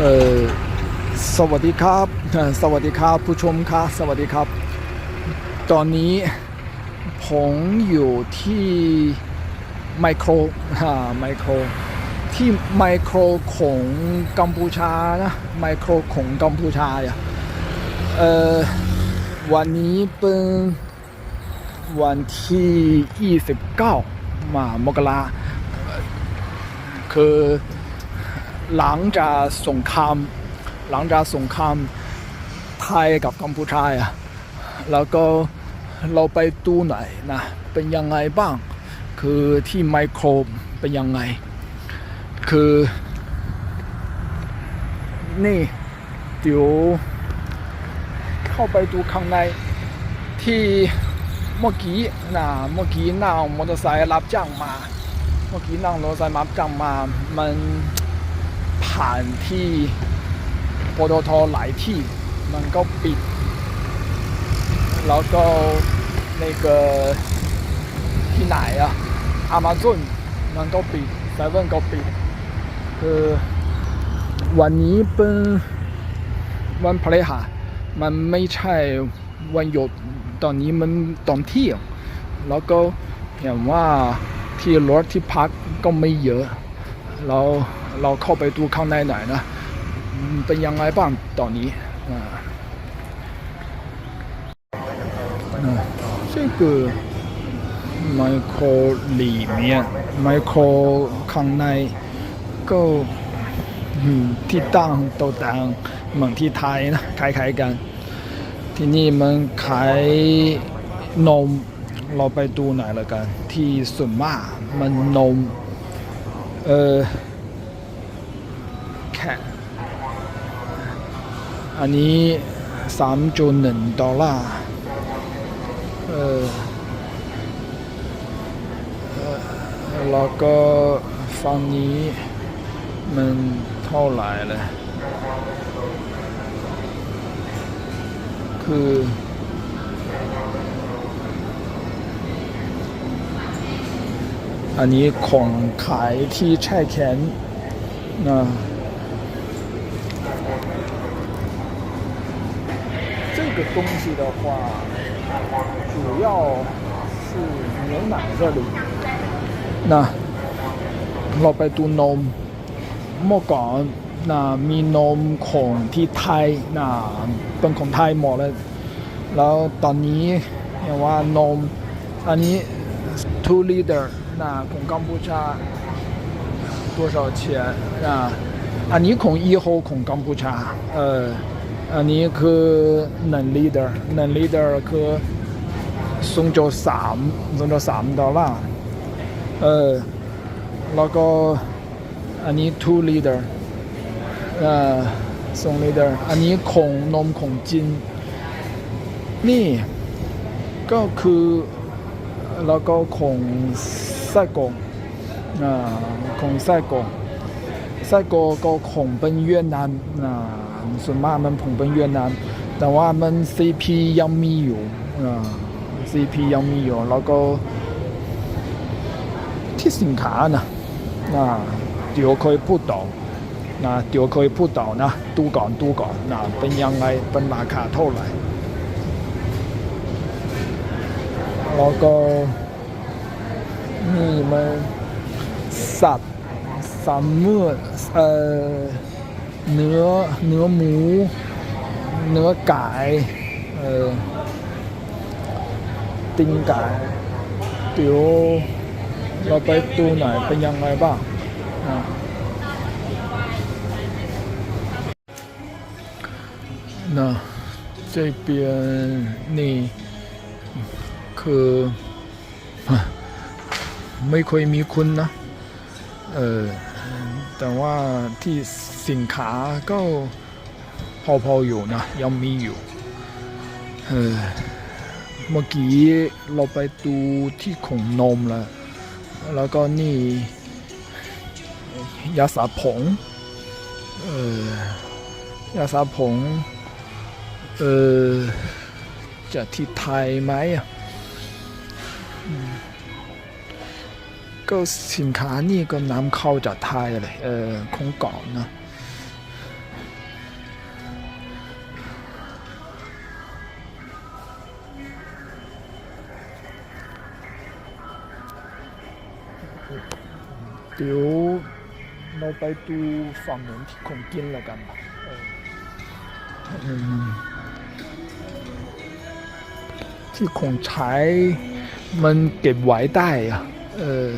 เออสวัสดีครับ สวัสดีครับผู้ชมครับสวัสดีครับ ตอนนี้ผมอยู่ที่ไมโครอ่าไมโครที่ไมโครของกัมพูชานะไมโครของกัมพูชาอะเออวันนี้เป็นวันที่ 29 มามกราคือ หลังจากสงครามหลังจากสงครามไทยกับกัมพูชาอะแล้วก็เราไปดูไหนนะเป็นยังไงบ้าง คือที่ไมโครเป็นยังไง คือนี่เดี๋ยวเข้าไปดูข้างในที่เมื่อกี้นะเมื่อกี้นั่งมอเตอร์ไซค์รับจ้างมา เมื่อกี้นั่งรถไฟมารับจ้างมามัน ผ่านที่ปตทหลายที่มันก็ปิด แล้วก็那个ที่ไหนอะ Amazon มันก็ปิดเซเว่นก็ปิดคือวันนี้เป็นวันพฤหัสมันไม่ใช่วันหยุดตอนนี้มันตอนเที่ยงแล้วก็เห็นว่าที่รถที่พักก็ไม่เยอะเรา เราเข้าไปดูข้างในหน่อยนะอืมเป็นยังไงบ้างตอนนี้อ่า那这个 micro 里面 micro ข้างในก็อืมที่ตั้งโต๊ะตั้งเหมือนที่ไทยนะคล้ายๆกัน ที่นี่มันขายนมเราไปดูไหนอยละกัน ที่ส่วนมากมันนม เออแค่ อันนี้สามจุดหนึ่งดอลลาร์เออเออแล้วก็ฝั่งนี้มันเท่าไหร่เลยคืออันนี้ของขายที่แช่แข็งนะ 个东西的话，主要是牛奶这里。那เราไปดูนมเมื่อก่อนนะมีนมของที่ไทยนะเป็นของไทยหมดเลย แล้วตอนนี้เห็นว่านมอันนี้ two liter นะของกัมพูชา多少钱啊อันนี้ของอีโฮของกัมพูชาเออ อันนี้คือหนึ่ง liter หนึ่ง liter คือส่งจสามส่งจสามดอลลาร์เออแล้วก็อันนี้ two liter เอ่อสอง liter อันนี้ของนมของจิน นี่ก็คือแล้วก็ของไส้กรอกอ่าของไส้กรอกไส้กรอกก็ของเป็นเวียดนามอ่า ส่วนมากมันผมเป็นเวียดนาม แต่ว่ามัน CP ยังมีอยู่อ่า CP ยังมีอยู่แล้วก็ที่สินค้านะอ่าเดี๋ยวเคยพูดต่อนะเดี๋ยวเคยพูดต่อนะดูก่อนดูก่อนนะเป็นยังไงเป็นราคาเท่าไหร่แล้วก็นี่มันสัตว์สามเมื่อเอ่อ เนื้อเนื้อหมู เนื้อไก่เอ่อติงไก่เดี๋ยวเราไปดูหน่อยเป็นยังไงบ้างนะ那这边นี่ คือ ไม่ค่อยมีคุณนะ เออ แต่ว่าที่สินค้าก็พอๆอยู่นะ ยังมีอยู่เออเมื่อกี้เราไปดูที่ของนมแล้วแล้วก็นี่ยาสระผมเออยาสระผมเออจะที่ไทยไหมอะ ก็สินค้านี่ก็นำเข้าจากไทยเลยเออคงเกาะนะเดี๋ยวเราไปดูฝั่งเหนือนที่คงกินแล้วกันที่คงใช้มันเก็บไว้ได้อะ เออ